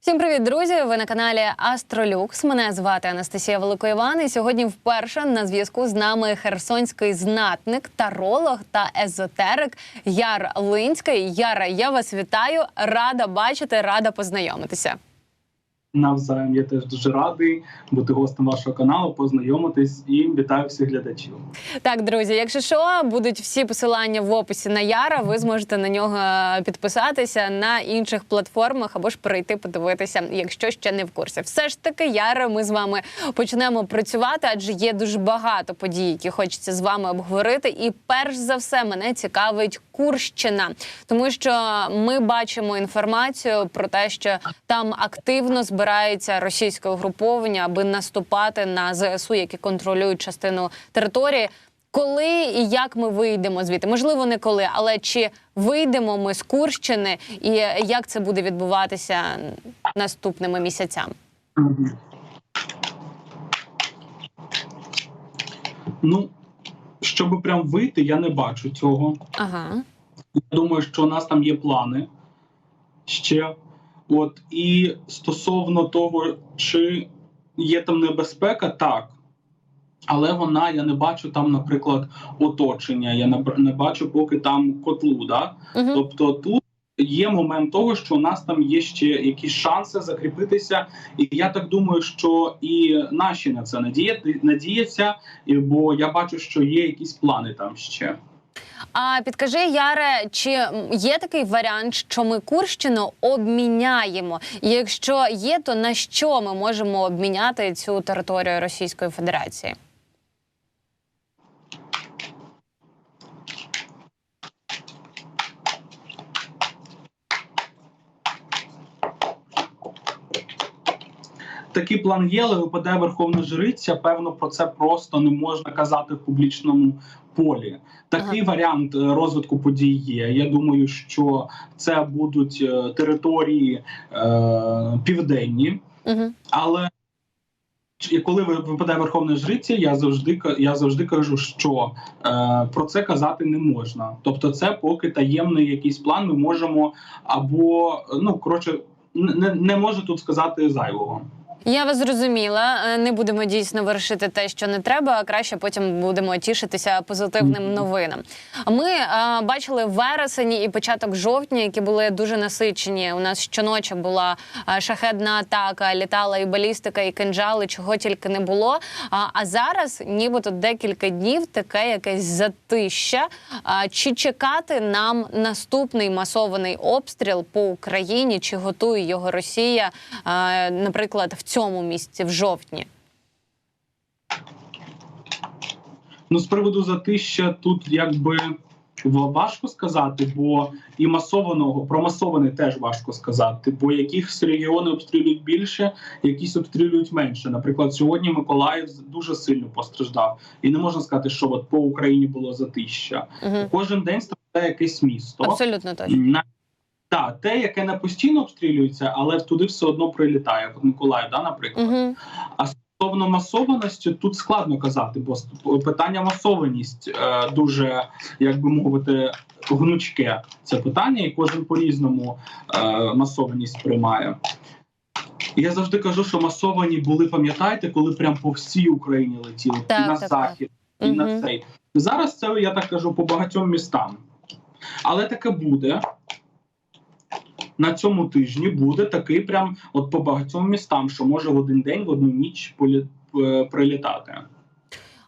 Всім привіт, друзі! Ви на каналі Астролюкс. Мене звати Анастасія Великоїван. І сьогодні вперше на зв'язку з нами херсонський знатник, таролог та езотерик Яр Линський. Яра, я вас вітаю! Рада бачити, рада познайомитися. Навзаєм я теж дуже радий бути гостем вашого каналу, познайомитись і вітаю всіх глядачів. Так, друзі, якщо що, будуть всі посилання в описі на Яра. Ви зможете на нього підписатися на інших платформах або ж перейти подивитися, якщо ще не в курсі. Все ж таки, Яра, ми з вами почнемо працювати, адже є дуже багато подій, які хочеться з вами обговорити. І перш за все мене цікавить Курщина, тому що ми бачимо інформацію про те, що там активно збирається російське угруповання, аби наступати на ЗСУ, які контролюють частину території. Коли і як ми вийдемо звідти? Можливо, не коли, але чи вийдемо ми з Курщини, і як це буде відбуватися наступними місяцями? Ну, щоб прям вийти, я не бачу цього. Ага. Я думаю, що у нас там є плани ще. От і стосовно того, чи є там небезпека, так. Але вона, я не бачу там, наприклад, оточення. Я не, бачу поки там котлу. Да? Угу. Тобто тут є момент того, що у нас там є ще якісь шанси закріпитися. І я так думаю, що і наші на це надіяти надіються, бо я бачу, що є якісь плани там ще. А підкажи, Яре, чи є такий варіант, що ми Курщину обміняємо? Якщо є, то на що ми можемо обміняти цю територію Російської Федерації? Такий план є, але випадає Верховна Жриця. Певно, про це просто не можна казати в публічному полі. Такий варіант е, розвитку подій є. Я думаю, що це будуть е, території е, південні, Угу. але чи- коли ви- випадає Верховна Жриця, я завжди я завжди кажу, що е, про це казати не можна. Тобто, це поки таємний якийсь план. Ми можемо або ну коротше, не, не можу тут сказати зайвого. Я вас зрозуміла. Е, Не будемо дійсно вершити те, що не треба. а Краще потім будемо тішитися позитивним новинам. Ми е, бачили вересень і початок жовтня, які були дуже насичені. У нас щоночі була е, шахедна атака, літала і балістика, і кинджали, чого тільки не було. А, а зараз, нібито декілька днів, таке якесь затища. А, чи чекати нам наступний масований обстріл по Україні? Чи готує його Росія, е, наприклад, в цьому місці, в жовтні? Ну, з приводу затища тут якби ва- важко сказати, бо і масованого про масований теж важко сказати, бо якихось регіони обстрілюють більше, якісь обстрілюють менше. Наприклад, сьогодні Миколаїв дуже сильно постраждав, і не можна сказати, що от по Україні було затища. Угу. Кожен день страждає якесь місто. Абсолютно точно. Так, те, яке не постійно обстрілюється, але туди все одно прилітає. От Миколаїв, да, наприклад. Угу. Стосовно масованості тут складно казати, бо питання масованість е, дуже, як би мовити, гнучке це питання, і кожен по-різному е, масованість приймає. Я завжди кажу, що масовані були, пам'ятаєте, коли прям по всій Україні летіли Так, і на так, захід, і Мгм. на цей. Зараз це я так кажу по багатьом містам. Але таке буде. На цьому тижні буде такий прям от по багатьом містам, що може в один день, в одну ніч полі... е, прилітати.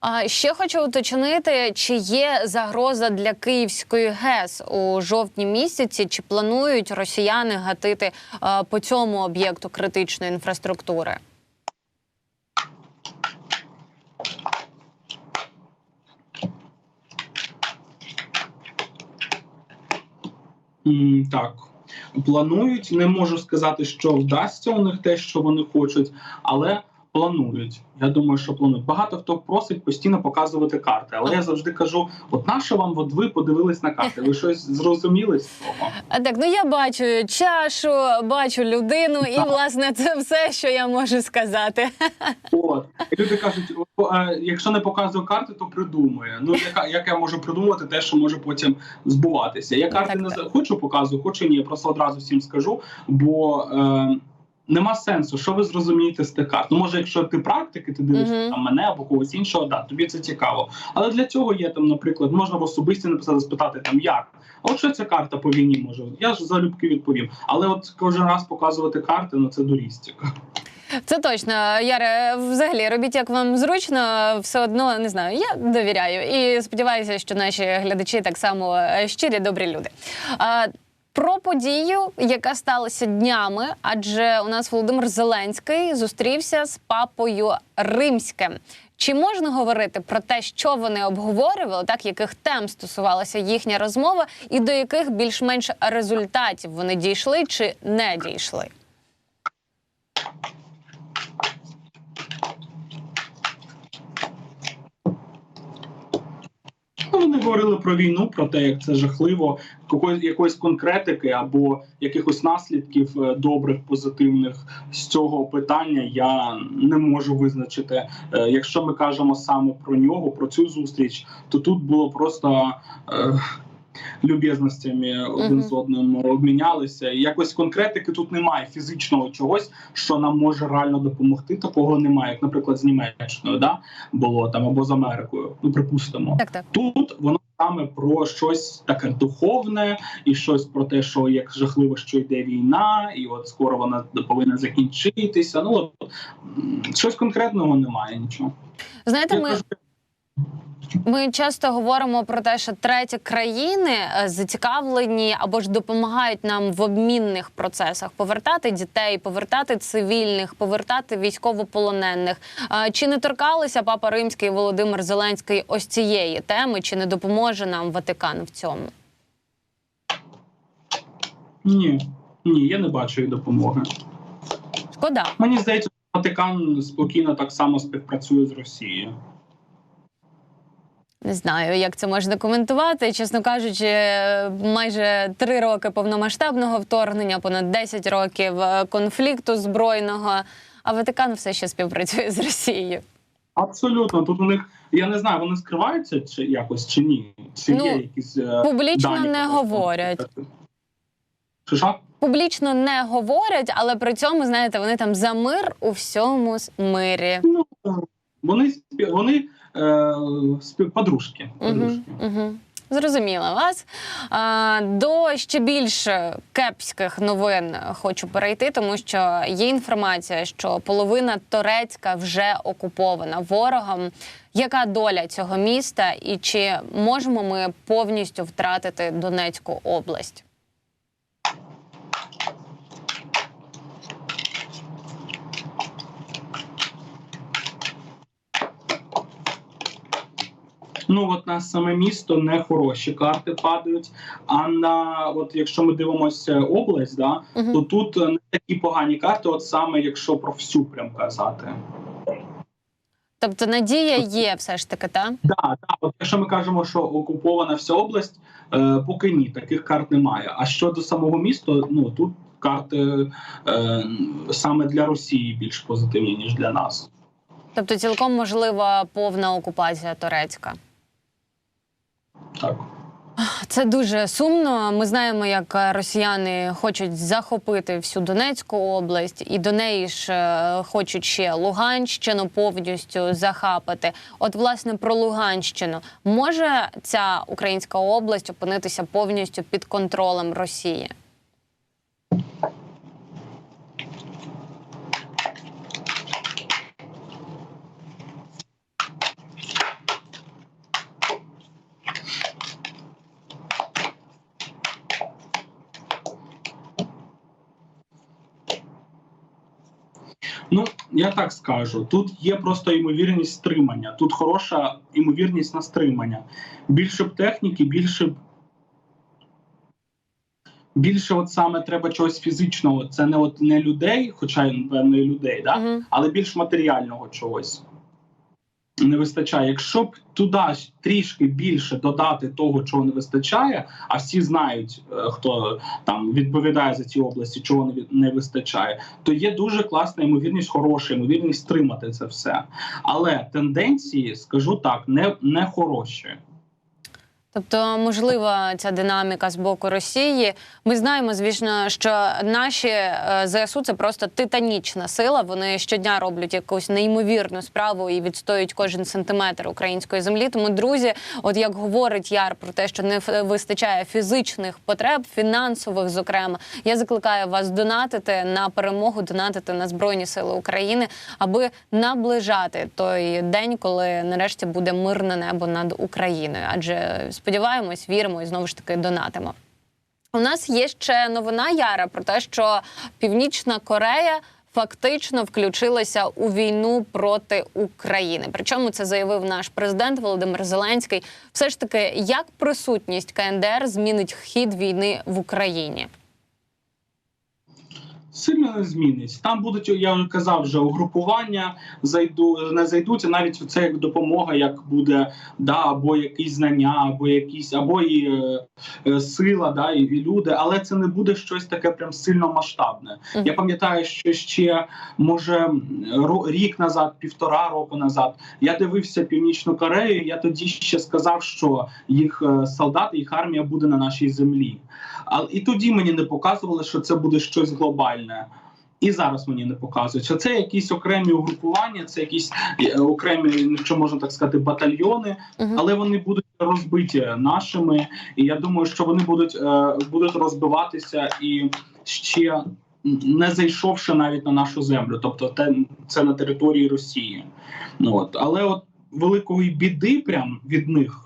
А ще хочу уточнити, чи є загроза для Київської ГЕС у жовтні місяці, чи планують росіяни гатити е, по цьому об'єкту критичної інфраструктури? Так. Планують, не можу сказати, що вдасться у них те, що вони хочуть, але Планують. Я думаю, що планують. Багато хто просить постійно показувати карти, але я завжди кажу: от на що вам, от ви подивились на карти? Ви щось зрозуміли з цього? Так, ну я бачу чашу, бачу людину, і Так. власне це все, що я можу сказати. От люди кажуть: якщо не показує карти, то придумує. Ну яка як я можу придумати те, що може потім збуватися? Я карти Так, не хочу показую, хочу ні. Я просто одразу всім скажу, бо. Е, Нема сенсу, що ви зрозумієте з тих карт. Ну, може, якщо ти практики, ти дивишся Мгм. там мене або когось іншого, да, тобі це цікаво. Але для цього є там, наприклад, можна в особисті написати, спитати там як. А от що ця карта по війні може? Я ж залюбки відповім. Але от кожен раз показувати карти, ну це дурістика. Це точно, Яре. Взагалі робіть як вам зручно, все одно не знаю. Я довіряю і сподіваюся, що наші глядачі так само е, щирі, добрі люди. Про подію, яка сталася днями, адже у нас Володимир Зеленський зустрівся з папою римським. Чи можна говорити про те, що вони обговорювали, так яких тем стосувалася їхня розмова, і до яких більш-менш результатів вони дійшли чи не дійшли? Вони говорили про війну, про те, як це жахливо, якоїсь, якоїсь конкретики або якихось наслідків е, добрих, позитивних з цього питання я не можу визначити. Е, Якщо ми кажемо саме про нього, про цю зустріч, то тут було просто. Люб'язностями один з одним обмінялися. І Якось конкретики тут немає фізичного чогось, що нам може реально допомогти. Такого немає, як, наприклад, з Німеччиною, да було там або з Америкою. Ну припустимо. Так, так. Тут воно саме про щось таке духовне, і щось про те, що як жахливо, що йде війна, і от скоро вона повинна закінчитися. Ну от щось конкретного немає нічого. Знаєте, ми Ми часто говоримо про те, що треті країни е, зацікавлені або ж допомагають нам в обмінних процесах повертати дітей, повертати цивільних, повертати військовополонених. Е, Чи не торкалися папа Римський і Володимир Зеленський ось цієї теми? Чи не допоможе нам Ватикан в цьому? ні, ні, я не бачу її допомоги. Шкода. Мені здається, Ватикан спокійно так само співпрацює з Росією. Не знаю, як це можна коментувати. Чесно кажучи, майже три роки повномасштабного вторгнення, понад 10 років е, конфлікту збройного. А Ватикан все ще співпрацює з Росією. Абсолютно, тут у них я не знаю, вони скриваються чи якось чи ні. Чи Ну, є якісь е, Публічно дані не про говорять. Що? Публічно не говорять, але при цьому, знаєте, вони там за мир у всьому мирі. Ну, вони вони е, подружки. Угу, подружки. угу. Зрозуміла вас. А, до ще більш кепських новин хочу перейти, тому що є інформація, що половина Торецька вже окупована ворогом. Яка доля цього міста, і чи можемо ми повністю втратити Донецьку область? Ну от на саме місто не хороші карти падають. А на от якщо ми дивимося область, да Угу. то тут е, не такі погані карти, от саме якщо про всю прям казати. Тобто надія є все ж таки, та? Да, да, от якщо ми кажемо, що окупована вся область, е, поки ні, таких карт немає. А щодо самого міста, ну тут карти е, саме для Росії більш позитивні ніж для нас. Тобто цілком можлива повна окупація Торецька. Так. Це дуже сумно. Ми знаємо, як росіяни хочуть захопити всю Донецьку область, і до неї ж е, хочуть ще Луганщину повністю захапати. От, власне, про Луганщину може ця українська область опинитися повністю під контролем Росії? Ну я так скажу. Тут є просто ймовірність стримання. Тут хороша ймовірність на стримання. Більше б техніки, більше б більше, от саме треба чогось фізичного. Це не от не людей, хоча напевно, певно і людей, да? Мгм. але більш матеріального чогось. Не вистачає. Якщо б туди трішки більше додати того, чого не вистачає, а всі знають, е, хто там відповідає за ці області, чого не вистачає, то є дуже класна ймовірність, хороша ймовірність стримати це все. Але тенденції, скажу так, не, не хороші. Тобто, можлива ця динаміка з боку Росії. Ми знаємо, звісно, що наші е, ЗСУ це просто титанічна сила. Вони щодня роблять якусь неймовірну справу і відстоюють кожен сантиметр української землі. Тому, друзі, от як говорить Яр про те, що не вистачає фізичних потреб, фінансових, зокрема, я закликаю вас донатити на перемогу, донатити на збройні сили України, аби наближати той день, коли нарешті буде мирне небо над Україною. Адже сподіваємось, віримо і знову ж таки донатимо. У нас є ще новина Яра про те, що Північна Корея. Фактично включилася у війну проти України. Причому це заявив наш президент Володимир Зеленський. Все ж таки, як присутність КНДР змінить хід війни в Україні? Сильно не змінить. Там будуть, я вже казав, вже угрупування зайду, не зайдуть, а навіть це як допомога, як буде да, або якісь знання, або якісь, або і е, е, сила, да, і, і люди, але це не буде щось таке прям сильно масштабне. Мгм. Я пам'ятаю, що ще може рік назад, півтора року назад, я дивився Північну Корею. Я тоді ще сказав, що їх е, солдати, їх армія буде на нашій землі. Але і тоді мені не показували, що це буде щось глобальне. І зараз мені не показують, що це якісь окремі угрупування, це якісь е, окремі, якщо можна так сказати, батальйони, але вони будуть розбиті нашими. І я думаю, що вони будуть, е, будуть розбиватися і ще не зайшовши навіть на нашу землю, тобто це на території Росії. Ну, от. Але от великої біди прям від них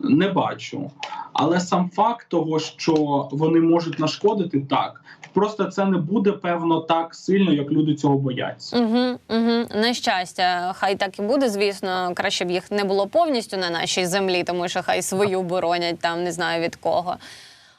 не бачу. Але сам факт того, що вони можуть нашкодити, так просто це не буде певно так сильно, як люди цього бояться. Угу, угу. На щастя, хай так і буде. Звісно, краще б їх не було повністю на нашій землі, тому що хай свою боронять там, не знаю від кого.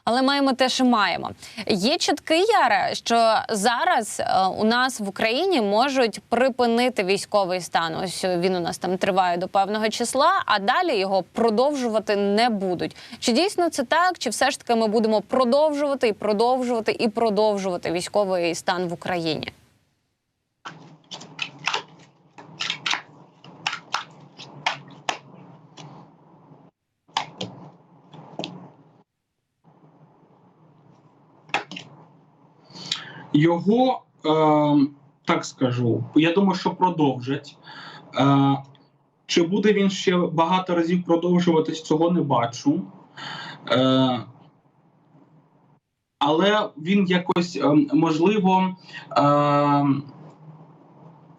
Але маємо те, що маємо. Є чутки, Яра, що зараз е, у нас в Україні можуть припинити військовий стан. Ось він у нас там триває до певного числа, а далі його продовжувати не будуть. Чи дійсно це так? Чи все ж таки ми будемо продовжувати і продовжувати і продовжувати військовий стан в Україні? Його е, так скажу. Я думаю, що продовжать. Е, чи буде він ще багато разів продовжуватись, цього не бачу. Е, але він якось е, можливо, е,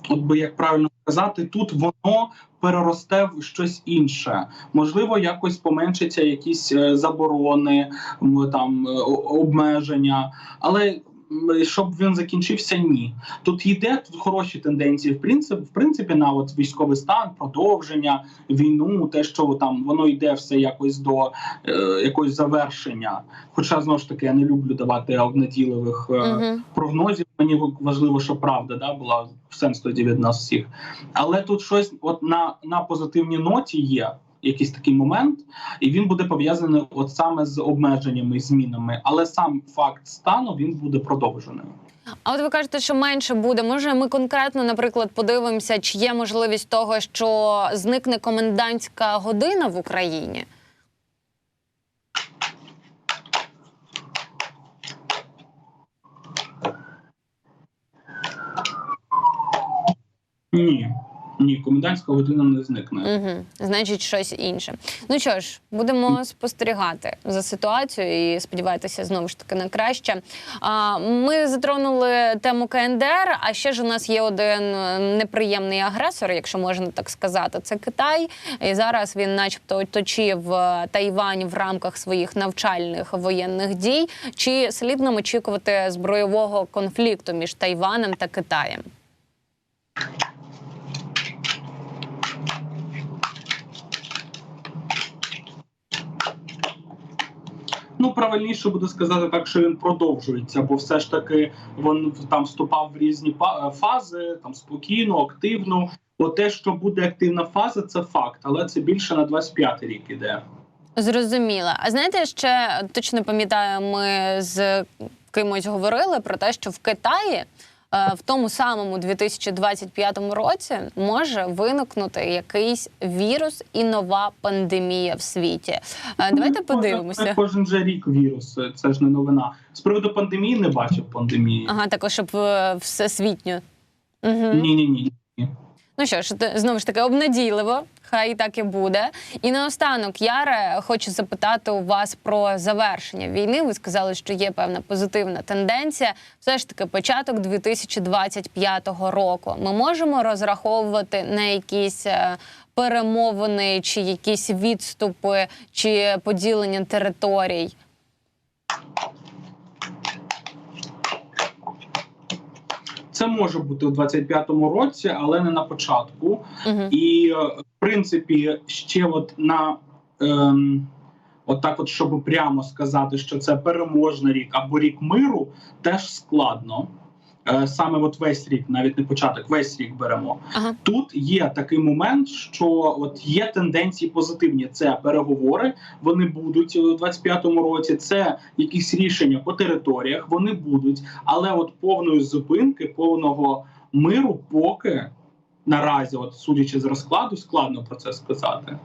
от би як правильно сказати, тут воно переросте в щось інше. Можливо, якось поменшиться якісь е, заборони, там е, обмеження, але щоб він закінчився, ні. Тут йде тут хороші тенденції. В принципі, в принципі, на от військовий стан, продовження, війну, те, що там воно йде все якось до е, якогось завершення. Хоча знову ж таки я не люблю давати обнадійливих е, Угу. прогнозів. Мені важливо, щоб правда да, була в сенс тоді від нас всіх. Але тут щось от на, на позитивній ноті є. Якийсь такий момент, і він буде пов'язаний от саме з обмеженнями і змінами. Але сам факт стану він буде продовженим. А от ви кажете, що менше буде. Може, ми конкретно, наприклад, подивимося, чи є можливість того, що зникне комендантська година в Україні? Ні, ні, комендантська година не зникне. Угу. Значить, щось інше. Ну що ж, будемо спостерігати за ситуацією і сподіватися знову ж таки на краще. А, ми затронули тему КНДР. А ще ж у нас є один е, неприємний агресор, якщо можна так сказати. Це Китай. І зараз він, начебто, оточив е, Тайвань в рамках своїх навчальних воєнних дій. Чи слід нам очікувати збройового конфлікту між Тайванем та Китаєм? Ну, правильніше буде сказати так, що він продовжується, бо все ж таки він там вступав в різні па- фази, там спокійно, активно. Бо те, що буде активна фаза, це факт, але це більше на 25 рік іде. Зрозуміла. А знаєте, ще точно пам'ятаю, ми з кимось говорили про те, що в Китаї е, в тому самому 2025 році може виникнути якийсь вірус і нова пандемія в світі. Е, Давайте Ну, подивимося. Кожен же рік вірус, це ж не новина. З приводу пандемії не бачив пандемії. Ага, також щоб е, всесвітньо. Угу. Ні, ні, ні. Ну що ж, знову ж таки, обнадійливо, хай так і буде. І наостанок, Яре, хочу запитати у вас про завершення війни. Ви сказали, що є певна позитивна тенденція. Все ж таки, початок 2025 року. Ми можемо розраховувати на якісь е, перемовини, чи якісь відступи, чи поділення територій. Це може бути у 25-му році, але не на початку. Угу. І е, принципі, ще от на ем, от так, от щоб прямо сказати, що це переможний рік або рік миру, теж складно. Е, Саме от весь рік, навіть не початок, весь рік беремо. Ага. Тут є такий момент, що от є тенденції позитивні. Це переговори, вони будуть у 25-му році. Це якісь рішення по територіях, вони будуть, але от повної зупинки, повного миру, поки наразі, от судячи з розкладу, складно про це сказати.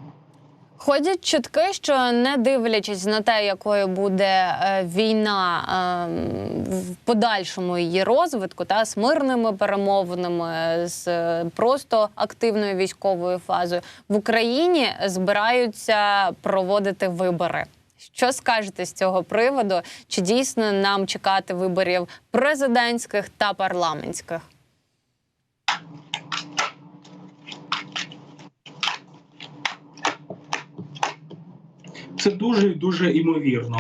Ходять чутки, що не дивлячись на те, якою буде е, війна е, в подальшому її розвитку, та з мирними перемовинами, з е, просто активною військовою фазою в Україні збираються проводити вибори. Що скажете з цього приводу? Чи дійсно нам чекати виборів президентських та парламентських? Це дуже і дуже імовірно.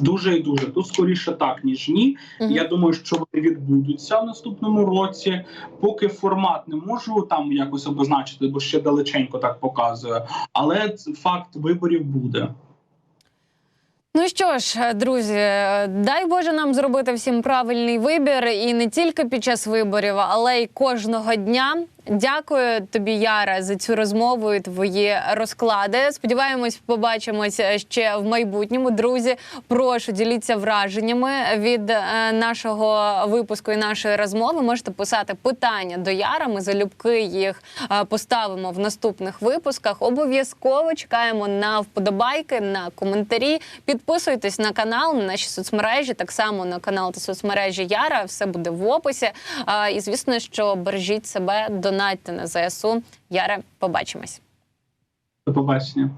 Дуже і дуже. Тут скоріше так, ніж ні. Мгм. Я думаю, що вони відбудуться в наступному році. Поки формат не можу там якось обозначити, бо ще далеченько так показує. Але факт виборів буде. Ну що ж, друзі, дай Боже нам зробити всім правильний вибір і не тільки під час виборів, але й кожного дня. Дякую тобі, Яра, за цю розмову і твої розклади. Сподіваємось, побачимося ще в майбутньому. Друзі, прошу діліться враженнями від е, нашого випуску і нашої розмови. Можете писати питання до Яра. Ми залюбки їх е, поставимо в наступних випусках. Обов'язково чекаємо на вподобайки, на коментарі. Підписуйтесь на канал, на наші соцмережі, так само на канал та соцмережі Яра. Все буде в описі. І звісно, що бережіть себе, донатьте на ЗСУ. Яре, побачимось. До побачення.